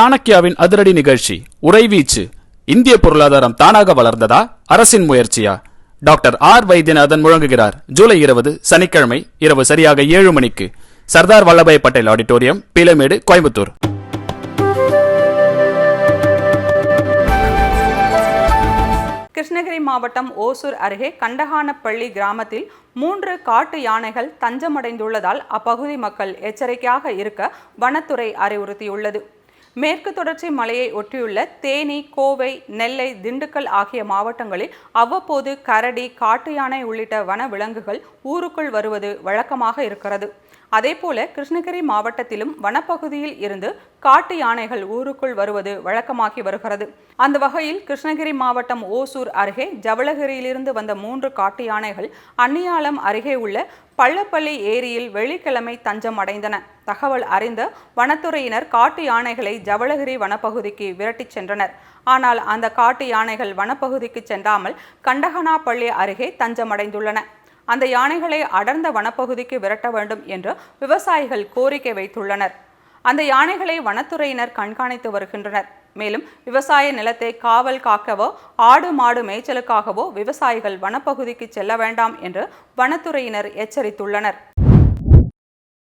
சாணக்கியாவின் அதிரடி நிகழ்ச்சி உறைவீச்சு இந்திய பொருளாதாரம் தானாக வளர்ந்ததா? அரசின் முயற்சியா? டாக்டர் ஆர் வைத்தியநாதன் முழங்குகிறார். ஜூலை இருபது சனிக்கிழமை இரவு சரியாக ஏழு மணிக்கு. சர்தார் வல்லபாய் பட்டேல் ஆடிட்டோரியம் பீலமேடு கோயம்புத்தூர். கிருஷ்ணகிரி மாவட்டம் ஓசூர் அருகே கண்டகானப்பள்ளி கிராமத்தில் மூன்று காட்டு யானைகள் தஞ்சமடைந்துள்ளதால் அப்பகுதி மக்கள் எச்சரிக்கையாக இருக்க வனத்துறை அறிவுறுத்தியுள்ளது. மேற்கு தொடர்ச்சி மலையை ஒட்டியுள்ள தேனி கோவை நெல்லை திண்டுக்கல் ஆகிய மாவட்டங்களில் அவ்வப்போது கரடி காட்டு யானை உள்ளிட்ட வன விலங்குகள் ஊருக்குள் வருவது வழக்கமாக இருக்கிறது. அதேபோல கிருஷ்ணகிரி மாவட்டத்திலும் வனப்பகுதியில் இருந்து காட்டு யானைகள் ஊருக்குள் வருவது வழக்கமாகி வருகிறது. அந்த வகையில் கிருஷ்ணகிரி மாவட்டம் ஓசூர் அருகே ஜவளகிரியிலிருந்து வந்த மூன்று காட்டு யானைகள் அன்னியாலம் அருகே உள்ள பள்ளப்பள்ளி ஏரியில் வெள்ளிக்கிழமை தஞ்சம் அடைந்தன. தகவல் அறிந்த வனத்துறையினர் காட்டு யானைகளை ஜவளகிரி வனப்பகுதிக்கு விரட்டிச் சென்றனர். ஆனால் அந்த காட்டு யானைகள் வனப்பகுதிக்கு சென்றாமல் கண்டகனாப்பள்ளி அருகே தஞ்சமடைந்துள்ளன. அந்த யானைகளை அடர்ந்த வனப்பகுதிக்கு விரட்ட வேண்டும் என்று விவசாயிகள் கோரிக்கை வைத்துள்ளனர். அந்த யானைகளை வனத்துறையினர் கண்காணித்து வருகின்றனர். மேலும் விவசாய நிலத்தை காவல் காக்கவோ ஆடு மாடு மேய்ச்சலுக்காகவோ விவசாயிகள் வனப்பகுதிக்கு செல்ல வேண்டாம் என்று வனத்துறையினர் எச்சரித்துள்ளனர்.